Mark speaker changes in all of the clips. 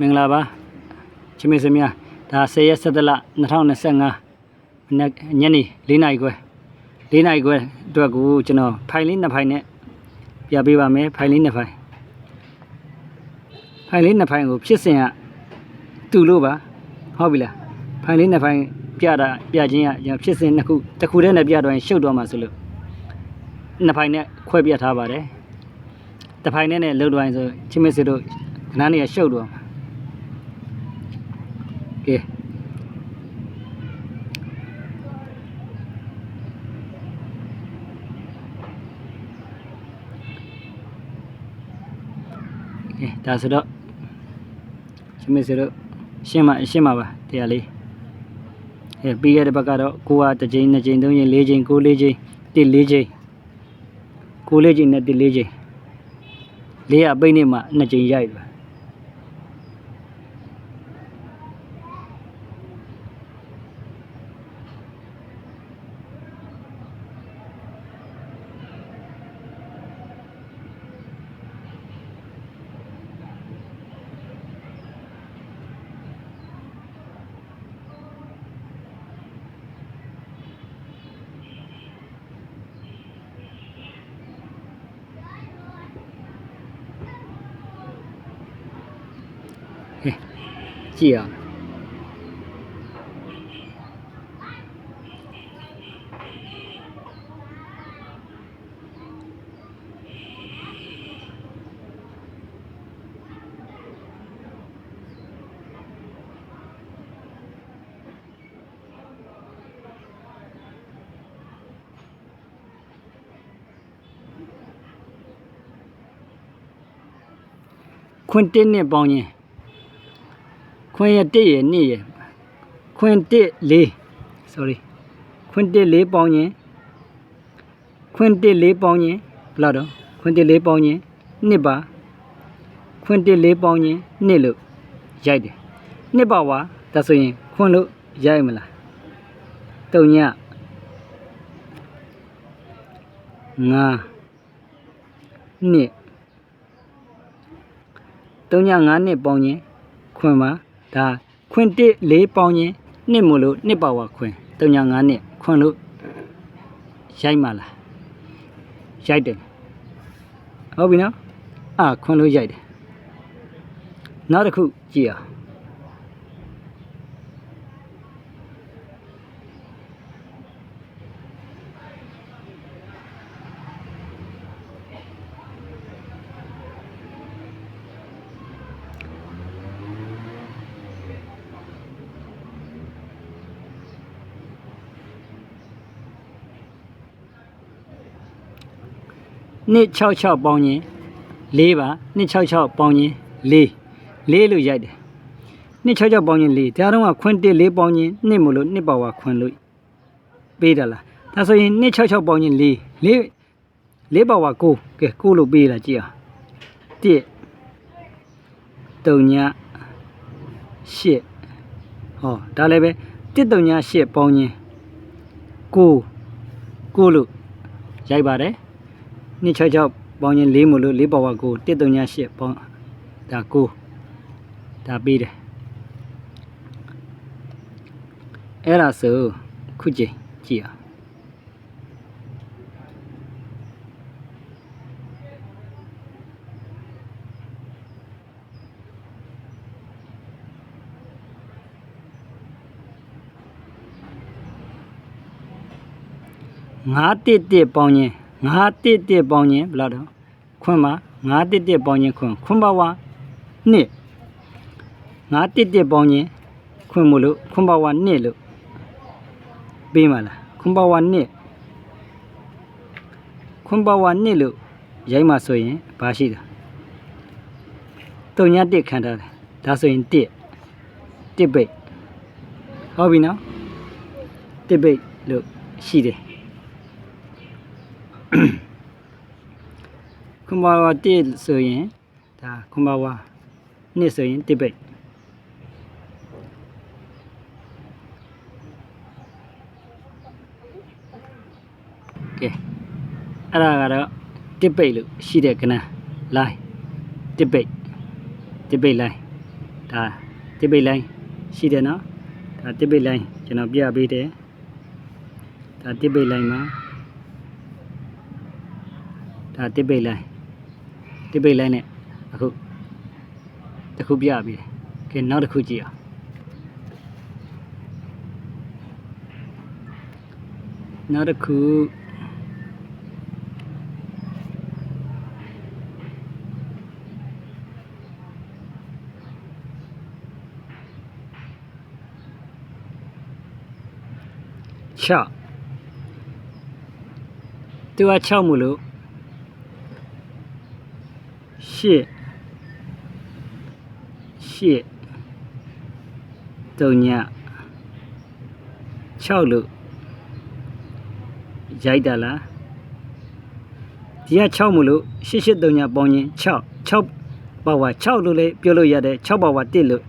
Speaker 1: မင်္ဂလာပါချစ်မေစမြဒါ10ရက်17လ2025မနေ့ညနေ4နာရီခွဲ4နာရီခွဲအတွက်ကိုကျွန်တော်ဖိုင်လေးနှစ်ဖိုင်နဲ့ပြပေးပါမယ်ဖိုင်လေးနှစ်ဖိုင်ဖိုင်လေးနှစ်ဖိုင်ကိုဖြစ်စဉ်ကတူလို့ပါဟုတ်ပြီလားဖိုင်လေးနှစ်ဖိုင်ပြတာပြခြင်းကကျွန်တော်ဖြစ်စဉ်နှစ်ခုတစ်ခုတည်းနဲ့ပြတော့ရင်ရှုပ်တော့မှာဆိုလို့နှစ်ဖိုင်နဲ့ခွဲပြထားပါတယ်တစ်ဖိုင်နဲ့နဲ့လှုပ်တော့ရင်ဆိုချစ်မေစတို့ခဏနေရရှုပ်တော့မှာ ကဲကဲဒါဆိုတော့ရှင်မစတို့ရှင်းမရှင်းပါပါတရားလေးအဲပြီးခဲ့တဲ့ဘက်ကတော့ကိုကတစ်ချိန်နှစ်ချိန်သုံးချိန်လေးချိန်ကိုလေးချိန်တစ်လေးချိန်ကိုလေးချိန်နဲ့တစ်လေးချိန်လေးအပိတ်နေမှနှစ်ချိန်ရိုက်ပါ ကြည့်အောင်ခွင့်တင်းနဲ့ပေါင်းရင် ခွင့်ရတစ်ရနှစ်ရခွင့်တစ်လေး sorry ခွင့်တစ်လေးပေါင်းရင်ခွင့်တစ်လေးပေါင်းရင်ဘယ်လောက်တော့ခွင့်တစ်လေးပေါင်းရင်နှစ်ပါခွင့်တစ်လေးပေါင်းရင်နှစ်လို့ရိုက်တယ်နှစ်ပါဝါဒါဆိုရင်ခွင့်လို့ရိုက်မလားတုံညငါနှစ်တုံညငါနှစ်ပေါင်းရင်ခွင့်ပါ ဒါခွင့်တစ်လေးပေါင်းရင်နှစ်မို့လို့နှစ်ပါဝါခွင့်3ညာ5နှစ်ခွင့်လို့ရိုက်မှာလားရိုက်တယ်ဟုတ်ပြီနော်အာခွင့်လို့ရိုက်တယ်နောက်တစ်ခုကြည့်အောင် နှစ်66ပေါင်းရင်4ပါနှစ်66ပေါင်းရင်4 4လို့ရိုက်တယ်နှစ်66ပေါင်းရင်4ဒါတော့ကခွင့်တစ်4ပေါင်းရင်နှစ်မို့လို့နှစ်ပါဝါခွင့်လို့ပေးတယ်လားဒါဆိုရင်နှစ်66ပေါင်းရင်4 4 4ပါဝါ9ကဲ9လို့ပေးလာကြည့်အောင်1 3ည8ဟောဒါလည်းပဲ1 3ည8ပေါင်းရင်9 9လို့ရိုက်ပါတယ် နှစ်66ပေါင်းရင်4မို့လို့4ပါဝါ9 138ပေါင်းဒါ9ဒါပြီးတယ်အဲ့ဒါဆိုခုချိန်ကြည့်အောင်9တစ်တစ်ပေါင်းရင် ငါတစ်တစ်ပေါင်းရင်ဘယ်လောက်တော့ခွန်းပါငါတစ်တစ်ပေါင်းရင်ခွန်းခွန်းပါဝါနှစ်ငါတစ်တစ်ပေါင်းရင်ခွန်းမလို့ခွန်းပါဝါနှစ်လို့ပေးမလားခွန်းပါဝါနှစ်ခွန်းပါဝါနှစ်လို့ရိုက်မှဆိုရင်ဘာရှိတာတုံညာတစ်ခံထားတယ်ဒါဆိုရင်တစ်တစ်ပိတ်ဟုတ်ပြီနော်တစ်ပိတ်လို့ရှိတယ် ခွန်ဘာဝတစ်ဆိုရင်ဒါခွန်ဘာဝနှစ်ဆိုရင်တစ်ပိတ်ကဲအဲ့ဒါကတော့တစ်ပိတ်လို့ရှိတဲ့ကဏ္ဍ line တစ်ပိတ်တစ်ပိတ် line ဒါတစ်ပိတ်လိုင်းရှိတယ်နော်ဒါတစ်ပိတ်လိုင်းကျွန်တော်ပြပေးတယ်ဒါတစ်ပိတ်လိုင်းမှာဒါတစ်ပိတ်လိုင်း တစ်ပိတ်လိုင်းနဲ့အခုတစ်ခုပြပေးတယ်ကဲနောက်တစ်ခုကြည့်အောင်နောက်တစ်ခု6သူက6မို့လို့ 8 8 3ည6လို့ရိုက်တာလားဒီက6မို့လို့88 3ညပေါင်းရင်6 6ပါဝါ6လို့လည်းပြောလို့ရတယ်6ပါဝါ1လို့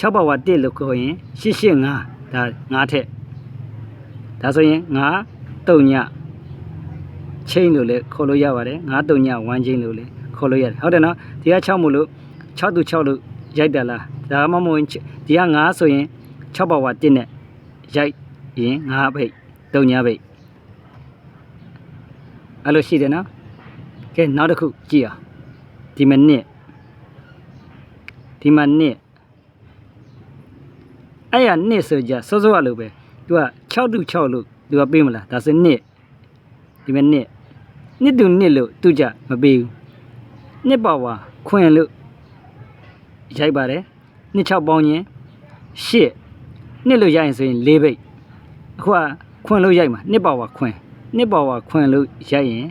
Speaker 1: 6ပါဝါ1လို့ခေါ်ရင်885ဒါ9ထက်ဒါဆိုရင်9 3ညချင်းလို့လည်းခေါ်လို့ရပါတယ်9 3ည1ချင်းလို့လည်း ခေါ်လို့ရတယ်ဟုတ်တယ်နော်ဒီက6မို့လို့6သူ6လို့ရိုက်တာလားဒါမှမဟုတ်ရင်ဒီက9ဆိုရင်6ပါဝါ1နဲ့ရိုက်ရင်9ဖိတ်3ညဖိတ်အဲ့လိုရှိတယ်နော်ကဲနောက်တစ်ခုကြည့်အောင်ဒီမနစ်ဒီမနစ်အဲ့ရနစ်ဆိုကြစောစောရလို့ပဲသူက6တူ6လို့သူကပေးမလားဒါဆိုနစ်ဒီမနစ်နစ်တူနစ်လို့သူကြမပေးဘူး နစ်ပါဝါခွင်လို့ရိုက်ပါတယ်နှစ်6ပေါင်းရင်8နှစ်လို့ရိုက်ရင်ဆိုရင်4ဘိတ်အခုကခွင်လို့ရိုက်မှာနှစ်ပါဝါခွင်နှစ်ပါဝါခွင်လို့ရိုက်ရင်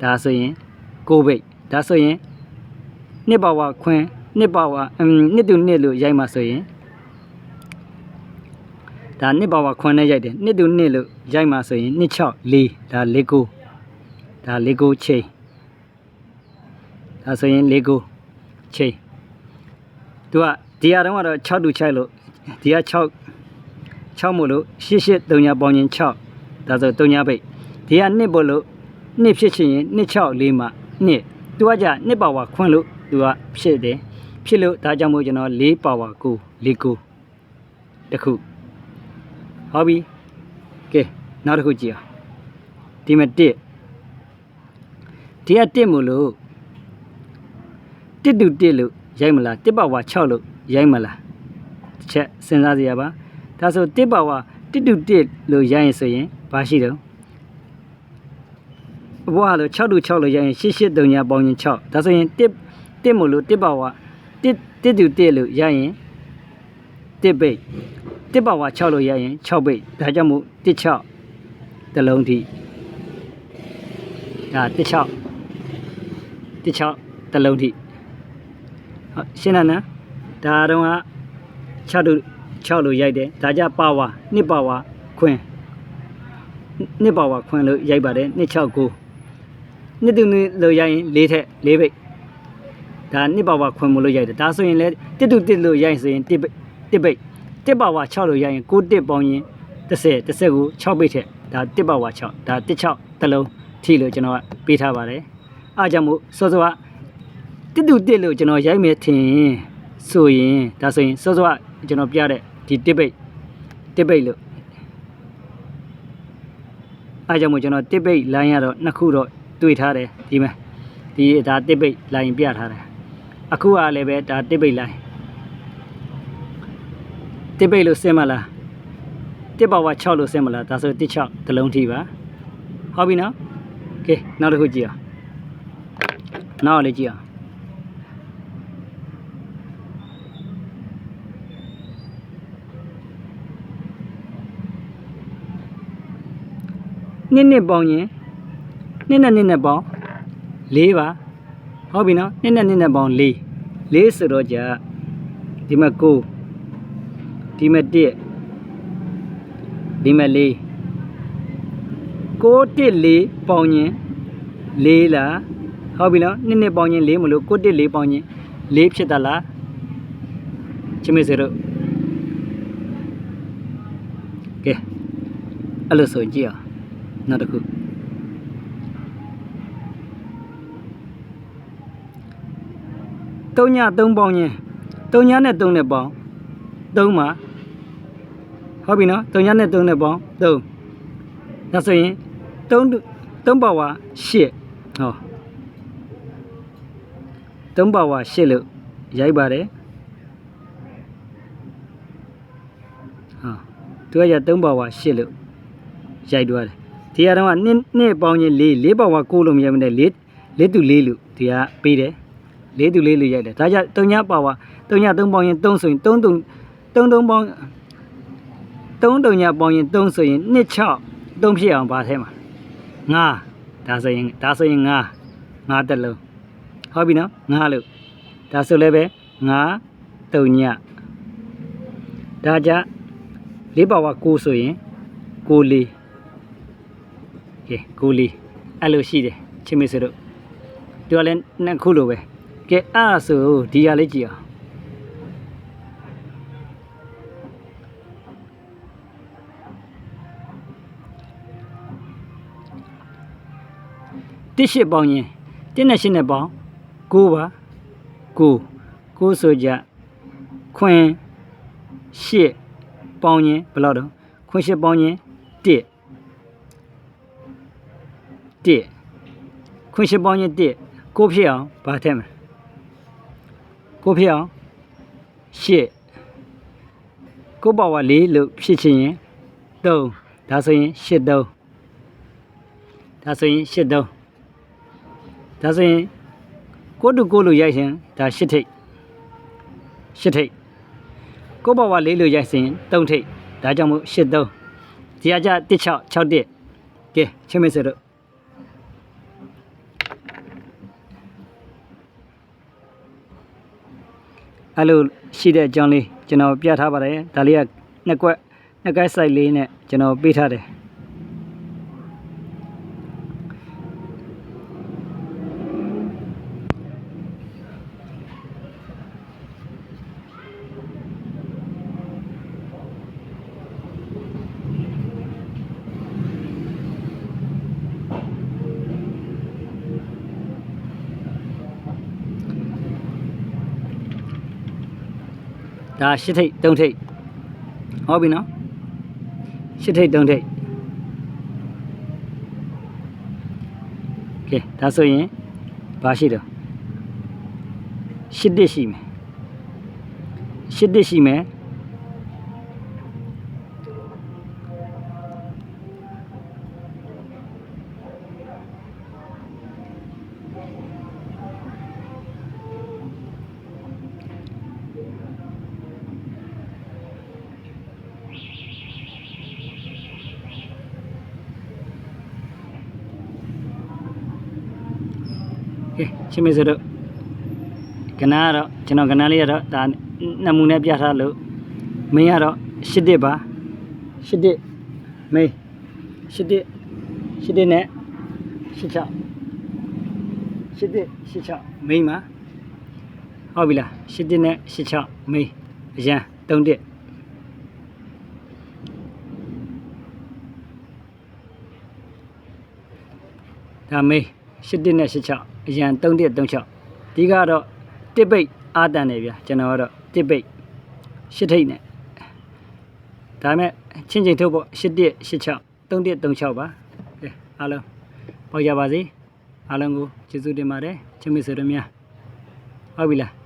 Speaker 1: ဒါဆိုရင်9ဘိတ်ဒါဆိုရင်နှစ်ပါဝါခွင်နှစ်ပါဝါအမ်နှစ်တူနှစ်လို့ရိုက်မှာဆိုရင်ဒါနှစ်ပါဝါခွင်နဲ့ရိုက်တယ်နှစ်တူနှစ်လို့ရိုက်မှာဆိုရင်နှစ်6 4ဒါ4 9ဒါ4 9ချိန် ဒါဆိုရင်4 9ချိန်သူကဒီဟာတော့ကတော့6တူ6လို့ဒီက6 6မို့လို့88 3ညပေါင်းရင်6ဒါဆို3ညပိတ်ဒီက2ပို့လို့2ဖြစ်ချင်ရင်2 6 4မှာ2သူကじゃ2ပါဝါခွန်းလို့သူကဖြစ်တယ်ဖြစ်လို့ဒါကြောင့်မို့ကျွန်တော်4ပါဝါ9 4 9တခုဟုတ်ပြီကဲနောက်တစ်ခုကြည့်အောင်ဒီမှာ1ဒီက1မို့လို့ 1တူ1လို့ရိုက်မလား1ပါဝါ6လို့ရိုက်မလားတစ်ချက်စဉ်းစားကြရပါဒါဆို1ပါဝါ1တူ1လို့ရိုက်ရင်ဆိုရင်ဘာရှိတော့ဘွားလို့6တူ6လို့ရိုက်ရင်88 3ညပေါင်းရင်6ဒါဆိုရင်1 1မို့လို့1ပါဝါ1 1တူ1လို့ရိုက်ရင်1ပိတ်1ပါဝါ6လို့ရိုက်ရင်6ပိတ်ဒါကြောင့်မို့1 6တလုံးထိဒါ1 6 1 6တလုံးထိဟုတ် ရှင်းလားနော်ဒါတော့က6တို့6လို့ရိုက်တယ်ဒါကြပါဝါ2ပါဝါခွင်2ပါဝါခွင်လို့ရိုက်ပါတယ်269နှစ်တူနှစ်လို့ရိုက်ရင်၄ထက်၄ဘိတ်ဒါ2ပါဝါခွင်မလို့ရိုက်တယ်ဒါဆိုရင်လည်းတစ်တူတစ်လို့ရိုက်ရင်ဆိုရင်1ဘိတ်1ဘိတ်1ပါဝါ6လို့ရိုက်ရင်6တစ်ပေါင်းရင်30 30ကို6ဘိတ်ထက်ဒါ1ပါဝါ6ဒါ16တလုံးထိလို့ကျွန်တော်ကပေးထားပါတယ်အားကြောင့်မို့စောစောက တစ်တူတစ်လို့ကျွန်တော်ရိုက်မယ်ထင်ဆိုရင်ဒါဆိုရင်စောစောကကျွန်တော်ပြတဲ့ဒီတစ်ပိတ်တစ်ပိတ်လို့အဲကြောင့်မို့ကျွန်တော်တစ်ပိတ်လိုင်းရတော့နှစ်ခုတော့တွေ့ထားတယ်ဒီမှာဒီဒါတစ်ပိတ်လိုင်းပြထားတယ်အခုကလည်းပဲဒါတစ်ပိတ်လိုင်းတစ်ပိတ်လို့ဆင်းမလားတစ်ပါဝါ6လို့ဆင်းမလားဒါဆိုတစ်6တစ်လုံးထိပါဟုတ်ပြီနော်ကဲနောက်တစ်ခုကြည့်အောင်နောက်လေးကြည့်အောင် နှစ်နှစ်ပေါင်းရင်နှစ်နဲ့နှစ်နဲ့ပေါင်း၄ပါဟုတ်ပြီနော်နှစ်နဲ့နှစ်နဲ့ပေါင်း၄၄ဆိုတော့じゃဒီမှာ9ဒီမှာ1ဒီမှာ4 9 1 4ပေါင်းရင်၄လားဟုတ်ပြီနော်နှစ်နှစ်ပေါင်းရင်၄မလို့9 1 4ပေါင်းရင်၄ဖြစ်တာလားချစ်မေစေတို့ကဲအဲ့လိုဆိုရင်ကြည့်အောင် နောက်တစ်ခု3ည3ပေါင်းချင်း3ညနဲ့3နဲ့ပေါင်း3မှာဟုတ်ပြီနော်3ညနဲ့3နဲ့ပေါင်း3ဒါဆိုရင်3 3ပါဝါ8ဟော3ပါဝါ8လို့ရိုက်ပါတယ်ဟာသူကရ3ပါဝါ8လို့ရိုက်သွားတယ် ဒီကတော့ကနှစ်နှစ်ပေါင်းချင်း4 4ပါဝါ9လို့မရမနဲ့4 4တူ4လို့ဒီကပေးတယ်4တူ4လို့ရိုက်တယ်ဒါကြ3ညပါဝါ3ည3ပေါင်းရင်3ဆိုရင်3တုံ3တုံပေါင်း3တုံညပေါင်းရင်3ဆိုရင်2 6 3ဖြစ်အောင်ပါထဲမှာ9ဒါဆိုရင်ဒါဆိုရင်9 9တက်လုံးဟုတ်ပြီနော်9လို့ဒါဆိုလည်းပဲ9တုံညဒါကြ4ပါဝါ9ဆိုရင်9လေး ကဲ9လေးအဲ့လိုရှိတယ်ချင်းမေဆိုတော့ဒီကလည်းနှစ်ခုလိုပဲကဲအဲ့ဒါဆိုဒီရလေးကြည့်အောင်တစ်ရှစ်ပေါင်းရင်တစ်နဲ့ရှစ်နဲ့ပေါင်း9ပါ9 9ဆိုကြခွင်ရှစ်ပေါင်းရင်ဘယ်လောက်တော့ခွင်ရှစ်ပေါင်းရင်1 1ခွင်ရှစ်ပေါင်းရင်1ကိုဖြစ်အောင်ဗာထည့်မယ်ကိုဖြစ်အောင်8ကိုပါဝါ4လို့ဖြစ်ချင်ရင်3ဒါဆိုရင်8 3ဒါဆိုရင်8 3ဒါဆိုရင်ကိုတူကိုလို့ရိုက်ရင်ဒါ8ထိပ်8ထိပ်ကိုပါဝါ4လို့ရိုက်ရင်3ထိပ်ဒါကြောင့်မို့8 3ဒီအကြ1 6 6 1ကဲချင်းမစတော့ အဲ့လိုရှိတဲ့အကြောင်းလေးကျွန်တော်ပြထားပါတယ်ဒါလေးကနှစ်ကွက်နှစ်ကွက် site လေးနဲ့ကျွန်တော်ပေးထားတယ် ဒါရှစ်ထိပ်သုံးထိပ်ဟုတ်ပြီနော်ရှစ်ထိပ်သုံးထိပ်ကဲဒါဆိုရင်ဘာရှိတော့ရှစ်တစ်ရှိမယ်ရှစ်တစ်ရှိမယ် ကဲချင်းမေစတော့ကနာကတော့ကျွန်တော်ကနာလေးကတော့ဒါနမူနဲ့ပြထားလို့မင်းကတော့ရှစ်တစ်ပါရှစ်တစ်မင်းရှစ်တစ်ရှစ်တစ်နဲ့ရှစ်ချရှစ်တစ်ရှစ်ချမင်းမှာဟုတ်ပြီလားရှစ်တစ်နဲ့ရှစ်ချမင်းအရန်သုံးတစ်ဒါမင်းရှစ်တစ်နဲ့ရှစ်ချ အရန်သုံးတစ်သုံးချဒီကတော့တစ်ပိတ်အာတန်နေဗျာကျွန်တော်ကတော့တစ်ပိတ်ရှစ်ထိတ်နဲ့ဒါမဲ့ချင်းချင်းထုတ်ဖို့ရှစ်တစ်ရှစ်ချသုံးတစ်သုံးချပါကဲအားလုံးပေါ့ကြပါစေအားလုံးကိုကျေးဇူးတင်ပါတယ်ချစ်မိတ်ဆွေတို့များဟုတ်ပြီလား